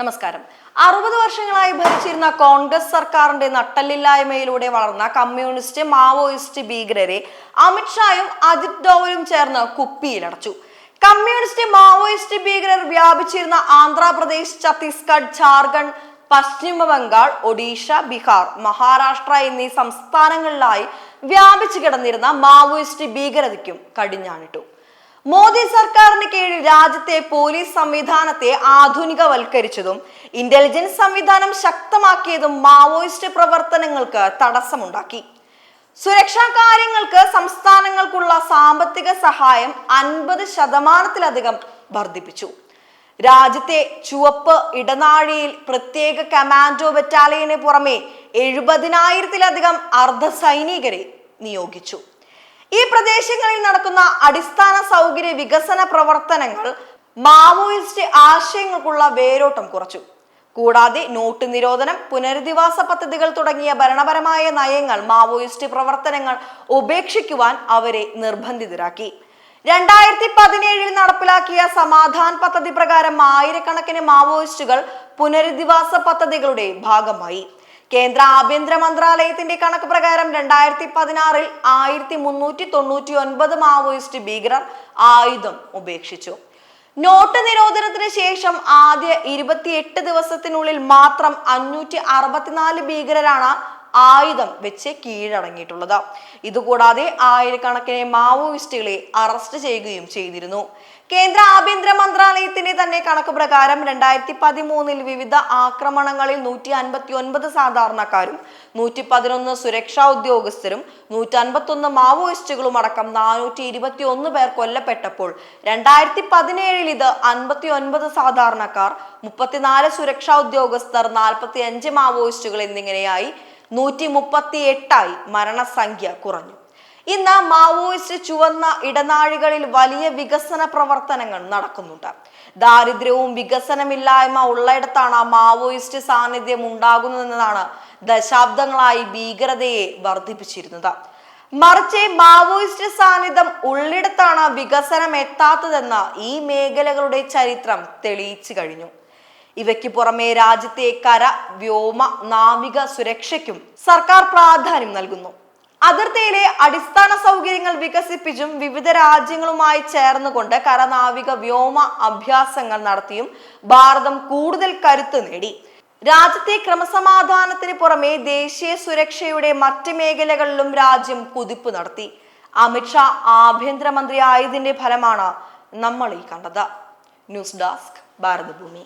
നമസ്കാരം. അറുപത് വർഷങ്ങളായി ഭരിച്ചിരുന്ന കോൺഗ്രസ് സർക്കാരിന്റെ നട്ടല്ലില്ലായ്മയിലൂടെ വളർന്ന കമ്മ്യൂണിസ്റ്റ് മാവോയിസ്റ്റ് ഭീകരരെ അമിത്ഷായും അജിത് ഡോവലും ചേർന്ന് കുപ്പിയിലടച്ചു. കമ്മ്യൂണിസ്റ്റ് മാവോയിസ്റ്റ് ഭീകരർ വ്യാപിച്ചിരുന്ന ആന്ധ്രാപ്രദേശ് ഛത്തീസ്ഗഡ് ജാർഖണ്ഡ് പശ്ചിമ ബംഗാൾ ഒഡീഷ ബീഹാർ മഹാരാഷ്ട്ര എന്നീ സംസ്ഥാനങ്ങളിലായി വ്യാപിച്ചു കിടന്നിരുന്ന മാവോയിസ്റ്റ് ഭീകരതയ്ക്കും കടിഞ്ഞാണിട്ടു. മോദി സർക്കാരിന് കീഴിൽ രാജ്യത്തെ പോലീസ് സംവിധാനത്തെ ആധുനികവൽക്കരിച്ചതും ഇന്റലിജൻസ് സംവിധാനം ശക്തമാക്കിയതും മാവോയിസ്റ്റ് പ്രവർത്തനങ്ങൾക്ക് തടസ്സമുണ്ടാക്കി. സുരക്ഷാ കാര്യങ്ങൾക്ക് സംസ്ഥാനങ്ങൾക്കുള്ള സാമ്പത്തിക സഹായം അൻപത് ശതമാനത്തിലധികം വർദ്ധിപ്പിച്ചു. രാജ്യത്തെ ചുവപ്പ് ഇടനാഴിയിൽ പ്രത്യേക കമാൻഡോ ബറ്റാലിയന് പുറമെ എഴുപതിനായിരത്തിലധികം അർദ്ധ സൈനികരെ നിയോഗിച്ചു. ഈ പ്രദേശങ്ങളിൽ നടക്കുന്ന അടിസ്ഥാന സൗകര്യ വികസന പ്രവർത്തനങ്ങൾ മാവോയിസ്റ്റ് ആശയങ്ങൾക്കുള്ള വേരോട്ടം കുറച്ചു. കൂടാതെ നോട്ട് നിരോധനം പുനരധിവാസ പദ്ധതികൾ തുടങ്ങിയ ഭരണപരമായ നയങ്ങൾ മാവോയിസ്റ്റ് പ്രവർത്തനങ്ങൾ ഉപേക്ഷിക്കുവാൻ അവരെ നിർബന്ധിതരാക്കി. രണ്ടായിരത്തി പതിനേഴിൽ നടപ്പിലാക്കിയ സമാധാൻ പദ്ധതി പ്രകാരം ആയിരക്കണക്കിന് മാവോയിസ്റ്റുകൾ പുനരധിവാസ പദ്ധതികളുടെ ഭാഗമായി. കേന്ദ്ര ആഭ്യന്തര മന്ത്രാലയത്തിന്റെ കണക്ക് പ്രകാരം രണ്ടായിരത്തി പതിനാറിൽ ആയിരത്തി മുന്നൂറ്റി തൊണ്ണൂറ്റി ഒൻപത് മാവോയിസ്റ്റ് ഭീകരർ ആയുധം ഉപേക്ഷിച്ചു. നോട്ട് നിരോധനത്തിന് ശേഷം ആദ്യ ഇരുപത്തിയെട്ട് ദിവസത്തിനുള്ളിൽ മാത്രം അഞ്ഞൂറ്റി അറുപത്തിനാല് ഭീകരരാണ് ആയുധം വെച്ച് കീഴടങ്ങിയിട്ടുള്ളത്. ഇതുകൂടാതെ ആയിരക്കണക്കിന് മാവോയിസ്റ്റുകളെ അറസ്റ്റ് ചെയ്യുകയും ചെയ്തിരുന്നു. കേന്ദ്ര ആഭ്യന്തര മന്ത്രാലയത്തിന്റെ തന്നെ കണക്ക് പ്രകാരം രണ്ടായിരത്തി പതിമൂന്നിൽ വിവിധ ആക്രമണങ്ങളിൽ നൂറ്റി അൻപത്തി ഒൻപത് സാധാരണക്കാരും നൂറ്റി പതിനൊന്ന് സുരക്ഷാ ഉദ്യോഗസ്ഥരും നൂറ്റി അൻപത്തി ഒന്ന് മാവോയിസ്റ്റുകളും അടക്കം നാനൂറ്റി ഇരുപത്തി ഒന്ന് പേർ കൊല്ലപ്പെട്ടപ്പോൾ രണ്ടായിരത്തി പതിനേഴിൽ ഇത് അൻപത്തി ഒൻപത് സാധാരണക്കാർ മുപ്പത്തിനാല് സുരക്ഷാ ഉദ്യോഗസ്ഥർ നാൽപ്പത്തി അഞ്ച് മാവോയിസ്റ്റുകൾ എന്നിങ്ങനെയായി നൂറ്റി മുപ്പത്തി എട്ടായി മരണസംഖ്യ കുറഞ്ഞു. ഇന്ന് മാവോയിസ്റ്റ് ചുവന്ന ഇടനാഴികളിൽ വലിയ വികസന പ്രവർത്തനങ്ങൾ നടക്കുന്നുണ്ട്. ദാരിദ്ര്യവും വികസനമില്ലായ്മ ഉള്ളയിടത്താണ് മാവോയിസ്റ്റ് സാന്നിധ്യം ഉണ്ടാകുന്നതെന്നതാണ് ദശാബ്ദങ്ങളായി ഭീകരതയെ വർദ്ധിപ്പിച്ചിരുന്നത്. മറിച്ച് മാവോയിസ്റ്റ് സാന്നിധ്യം ഉള്ളിടത്താണ് വികസനം എത്താത്തതെന്ന് ഈ മേഖലകളുടെ ചരിത്രം തെളിയിച്ചു കഴിഞ്ഞു. ഇവയ്ക്ക് പുറമെ രാജ്യത്തെ കര വ്യോമ നാവിക സുരക്ഷയ്ക്കും സർക്കാർ പ്രാധാന്യം നൽകുന്നു. അതിർത്തിയിലെ അടിസ്ഥാന സൗകര്യങ്ങൾ വികസിപ്പിച്ചും വിവിധ രാജ്യങ്ങളുമായി ചേർന്നുകൊണ്ട് കരനാവിക വ്യോമ അഭ്യാസങ്ങൾ നടത്തിയും ഭാരതം കൂടുതൽ കരുത്ത് നേടി. രാജ്യത്തെ ക്രമസമാധാനത്തിന് പുറമെ ദേശീയ സുരക്ഷയുടെ മറ്റ് മേഖലകളിലും രാജ്യം കുതിപ്പ് നടത്തി. അമിത്ഷാ ആഭ്യന്തരമന്ത്രി ആയതിന്റെ ഫലമാണ് നമ്മൾ ഈ കണ്ടത്. News desk Bharatabhoomi.